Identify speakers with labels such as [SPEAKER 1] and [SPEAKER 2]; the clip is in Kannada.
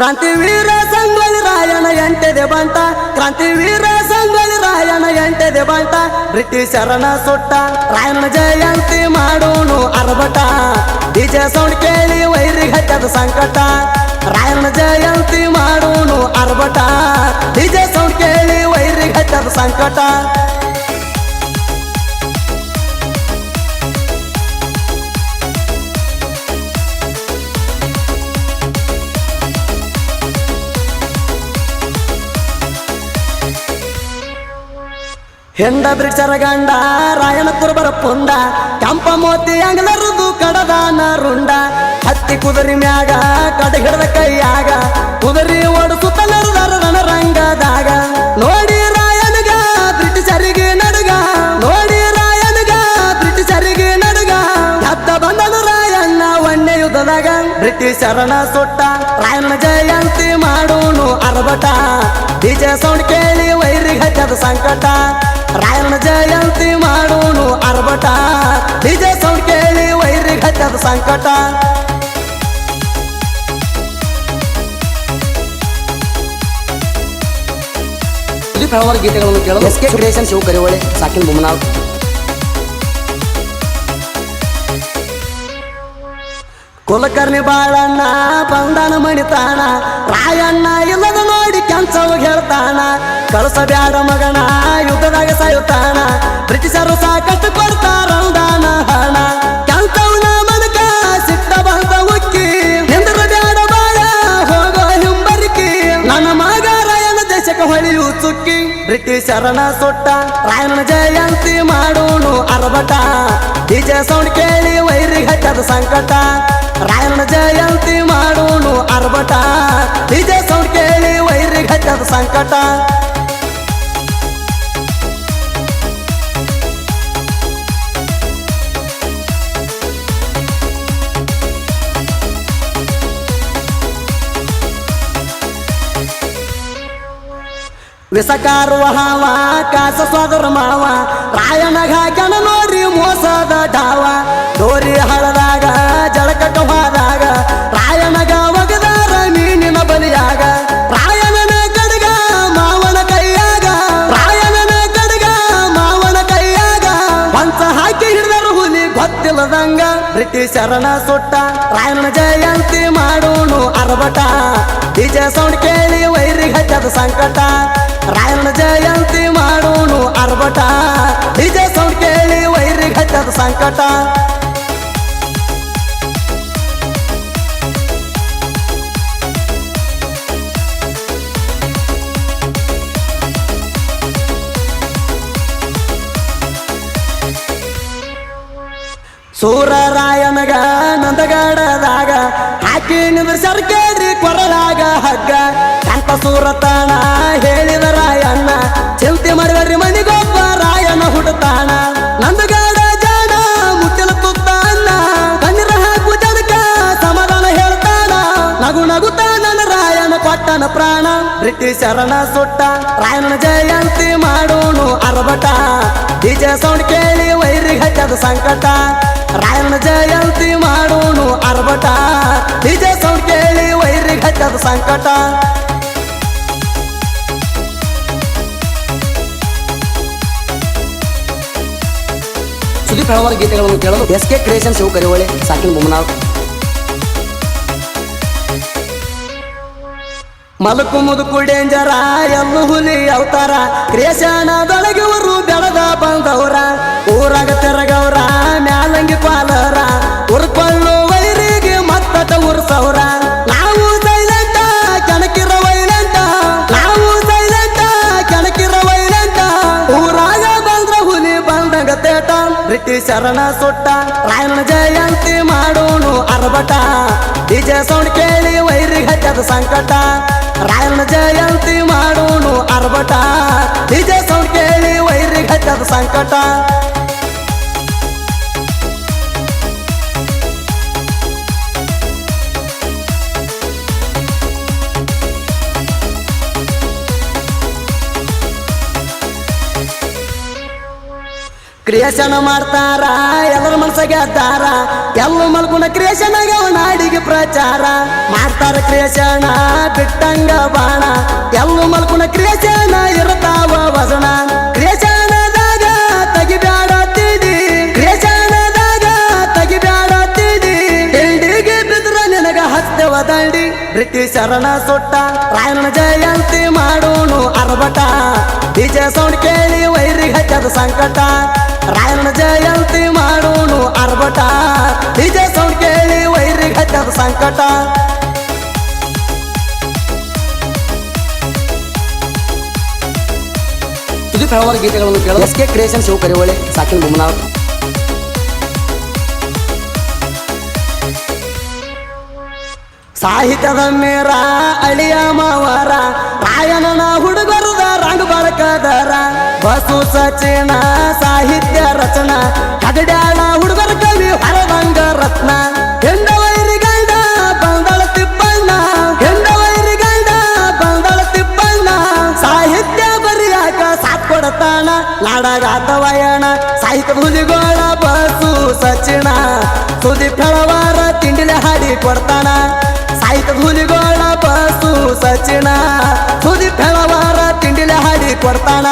[SPEAKER 1] ಕ್ರಾಂತಿವೀರ ಸಂಗೊಳ್ಳಿ ರಾಯಣ ಎಂಟೆದೆ ಕ್ರಾಂತಿ ಕ್ರಾಂತಿವೀರ ಸಂಗೊಳ್ಳಿ ರಾಯಣ ಎಂಟೆದೆ ಬಂತ. ಬ್ರಿಟಿಷರನ ಸುಟ್ಟ ರಾಯಣ ಜಯಂತಿ ಮಾಡೋನು ಅರ್ಭಟ. ಡಿಜೆ ಸೌಂಡ್ ಕೇಳಿ ವೈರಿ ಹಚ್ಚದ ಸಂಕಟ. ರಾಯಣ ಜಯಂತಿ ಮಾಡೋನು ಅರ್ಭಟ. ಡಿಜೆ ಸೌಂಡ್ ಕೇಳಿ ವೈರಿ ಹಚ್ಚದ ಸಂಕಟ. ಹೆಂಡ ಬ್ರಿಡ್ಸರ ಗಂಡ ರಾಯಣ ಕುರುಬರ ಪುಂಡ ಕೆಂಪ ಮೋತಿ ಅಂಗಲರುದು ಕಡದಾನ ರುಂಡ, ಹತ್ತಿ ಕುದುರಿ ಮ್ಯಾಗ ಕಡೆ ಹಿಡದ ಬ್ರಿಟಿಷರನ ಸುಟ್ಟ ರಾಯಣ್ಣ ಜಯಂತಿ ಮಾಡೋನು ಅರ್ಭಟ ಡಿಜೆ ಸೌಂಡ್ ಕೇಳಿ ವೈರಿಗೆ ಹಚ್ಚದ ಸಂಕಟ ರಾಯಣ್ಣ ಜಯಂತಿ ಮಾಡೋನು ಅರ್ಭಟ ಡಿಜೆ ಸೌಂಡ್ ಕೇಳಿ ವೈರಿಗೆ ಹಚ್ಚದ ಸಂಕಟ.
[SPEAKER 2] ಗೀತೆಗಳನ್ನು ಕೇಳಲು ಎಸ್ ಕೆ ಕ್ರಿಯೇಷನ್ ಶಿವ ಕರಿವಳೆ ಸಾಕಿನ್ ಬೊಮ್ಮನಾಳ್.
[SPEAKER 1] ಕುಲಕರ್ಣಿ ಬಾಳಣ್ಣ, ಬಂಧನ ಮಣಿತಾನ ರಾಯಣ್ಣ ಇಲ್ಲದ ನೋಡಿ ಕೆಂಚವು ಹೇಳ್ತಾನ ಕಳಸ ಬ್ಯಾಡ ಮಗನ ಯುದ್ಧದಾಗ ಸಾಯುತ್ತಾನ ಬ್ರಿಟಿಷರು ಸಾಕಷ್ಟು ಕೊಡ್ತಾರ ಹಣ. ಕೆಂಚವನ ಮನಕ ಸಿಟ್ಟ ಬಂದ ಉಕ್ಕಿ ನಿಂದ್ರ ಬ್ಯಾಡ ಬಾಳ, ಹೋಗೋ ಹಿಂಬರಿಕಿ. ನನ್ನ ಮಗ ರಾಯನ ದೇಶಕ್ಕೆ ಹೊಳೆಯು ಚುಕ್ಕಿ, ಬ್ರಿಟಿಷರನ ಸುಟ್ಟ ರಾಯನ ಜಯಂತಿ ಮಾಡೋನು ಅರ್ಭಟ ಡಿಜೆ ಸೌಂಡ್ ಕೇಳಿ ವೈರಿ ಹಚ್ಚದ ಸಂಕಟ. ರಾಯನ ಜಯಂತಿ ಮಾಡೋನು ಅರ್ಭಟ ಡಿಜೆ ಸೌಂಡ್ ಕೇಳಿ ವೈರಿ ಹಚ್ಚದ ಸಂಕಟ. ವಿಸಕಾರುವ ಹಾವ, ಕಾಸ ಸ್ವಾದರ ಮಾವ. ಬ್ರಿಟಿಷರನ ಸುಟ್ಟ, ರಾಯನ ಜಯಂತಿ ಮಾಡೋನು ಅರ್ಬಟ. ಡಿಜೆ ಸೌಂಡ್ ಕೇಳಿ ವೈರಿ ಹಚ್ಚದ ಸಂಕಟ, ರಾಯನ ಜಯಂತಿ ಮಾಡೋನು ಅರ್ಬಟ. ಡಿಜೆ ಸೌಂಡ್ ಕೇಳಿ ವೈರಿ ಹಚ್ಚದ ಸಂಕಟ ಸೂರರಾಯನಗ ನಂದಗಡದಾಗ ಹಾಕಿ ನಿಂದ್ರಸರ ಕೇಳ್ರಿ ಹಗ್ಗ ಹಗ್ಗ. ಸೂರ ಸೂರತಾಣ ಹೇಳಿದ ರಾಯಣ್ಣ, ಚಿಂತೆ ಮಾಡಿದ್ರಿ ಮನಿಗೊಬ್ಬ ರಾಯನ ಹುಡುತಾಣ. ನಂದಗಡ ಜಾಣ ಮುಚ್ಚಲ ತುತ್ತಾನ ಕಣ್ಣೀರ ಹಾಕು ಜನಕ ಸಮಾಧಾನ ಹೇಳ್ತಾನ ನಗು ನಗುತ್ತಾನ ರಾಯನ ಕೊಟ್ಟನ ಪ್ರಾಣ. ಬ್ರಿಟಿಷರನ ಸುಟ್ಟ, ರಾಯನ ಜಯಂತಿ ಮಾಡೋನು ಅರಬಟ ಡಿಜೆ ಸೌಂಡ್ ಕೇಳಿ ವೈರಿ ಹಚ್ಚದ ಸಂಕಟ. ರಾಯನ ಜಯಂತಿ ಮಾಡೋಣ ಅರ್ಬಟ ನಿಜ ಸೌಂಡ್ ಕೇಳಿ ವೈರಿಗೆ ಹಚ್ಚದ ಸಂಕಟ.
[SPEAKER 2] ಸುದೀಪ್ ಹಲವಾರು ಗೀತೆಗಳನ್ನು ಕೇಳಲು ಎಸ್ ಕೆ ಕ್ರಿಯೇಷನ್ ಶಿವ ಕರಿವಳಿ ಸಾಕಿನ ಬೊಮ್ಮನಾಳ್
[SPEAKER 1] ಮಲಕು ಮುದುಕು ಡೇಂಜರ, ಎಲ್ಲು ಹುಲಿ ಅವತಾರ. ಕ್ರಿಯಶಾನದೊಳಗಿವರು ಬೆಳಗ ಬಂದವರ. ಊರಾಗ ತೆರಗವ್ರ. ಬ್ರಿಟಿಷರನ ಸುಟ್ಟ ರಾಯಣ ಜಯಂತಿ ಮಾಡೋನು ಅರ್ಭಟ. ಡಿಜೆ ಸೌಂಡ್ ಕೇಳಿ ವೈರಿ ಹಚ್ಚದ ಸಂಕಟ. ರಾಯಣ ಜಯಂತಿ ಮಾಡೋನು ಅರ್ಭಟ. ಡಿಜೆ ಸೌಂಡ್ ಕೇಳಿ ವೈರಿ ಹಚ್ಚದ ಸಂಕಟ. ಕ್ರಿಯೇಷನ್ ಮಾಡ್ತಾರ ಎಲ್ಲರ ಮನಸ್ಸಾಗೆ ಅದ್ದಾರ ಎಲ್ಲ ಮಲ್ಗುಣ ಕ್ರಿಯೇಷನ್ ನಾಡಿಗೆ ಪ್ರಚಾರ. ಮಾಡ್ತಾರ ಕ್ರಿಯೇಷನ್, ಬಿಟ್ಟಂಗ ಬಾಣ. ಎಲ್ಲ ಮಲ್ಗುಣ ಕ್ರಿಯೇಷನ್ ಇರುತ್ತಾವ ವಸಣ ಬ್ರಿಟಿಷರನ ಸುಟ್ಟ ರಾಯಣನ ಜಯಂತಿ ಮಾಡೋನು ಅರ್ಬಟ ಡಿಜೆ ಸೌಂಡ್ ಕೇಳಿ ವೈರಿ ಹಚ್ಚದ ಸಂಕಟ. ರಾಯಣನ ಜಯಂತಿ ಮಾಡೋನು ಅರ್ಬಟ ಡಿಜೆ ಸೌಂಡ್ ಕೇಳಿ ವೈರಿ ಹಚ್ಚದ ಸಂಕಟ.
[SPEAKER 2] ಸುದೀಪ್ ಹಲವಾರು ಗೀತೆಗಳನ್ನು ಕೇಳಲು S K creation Shiva Karivali ಸಾಕಿನ Bommanal.
[SPEAKER 1] ಸಾಹಿತ್ಯದ ಮೇರ ಅಳಿಯ ಮಾವರ, ರಾಯಣನ ಹುಡುಗರದ ರಂಗ ಬಳಕದರ ಬಸು ಸಚಿನ ಸಾಹಿತ್ಯ ರಚನಾ ಹಗಡ್ಯಾಣ ಹುಡುಗರ ಕವಿ ಹರದಂಗ ರತ್ನ ಹೆಂಡವೈರಿ ಗಂಡ ಬಂದಳ ತಿಪ್ಪಣ್ಣ ಹೆಂಡವೈರಿ ಗಂಡ ಬಂದಳ ತಿಪ್ಪಣ್ಣ, ಸಾಹಿತ್ಯ ಬರಿಯಾಕ ಸಾಥ್ ಲಾಡ ನಾಡಗಾತ ವಯಣ, ಸಾಹಿತ್ಯ ಹುಲಿಗೋಳ ಬಸು ಸಚಿನ, ಸುದೀಪ್ ಹೆಳವಾರ ತಿಂಡಿಲೆ ಹಾಡಿ ಕೊಡ್ತಾನ. ಸಾಹಿತ್ಯ ಹುಲಿಗೋಳ ಬಸು ಸಚಿನ ಸುದೀಪ್ ಹೆಳವಾರ ತಿಂಡಿಲೆ ಹಾಡಿ ಕೊಡ್ತಾನ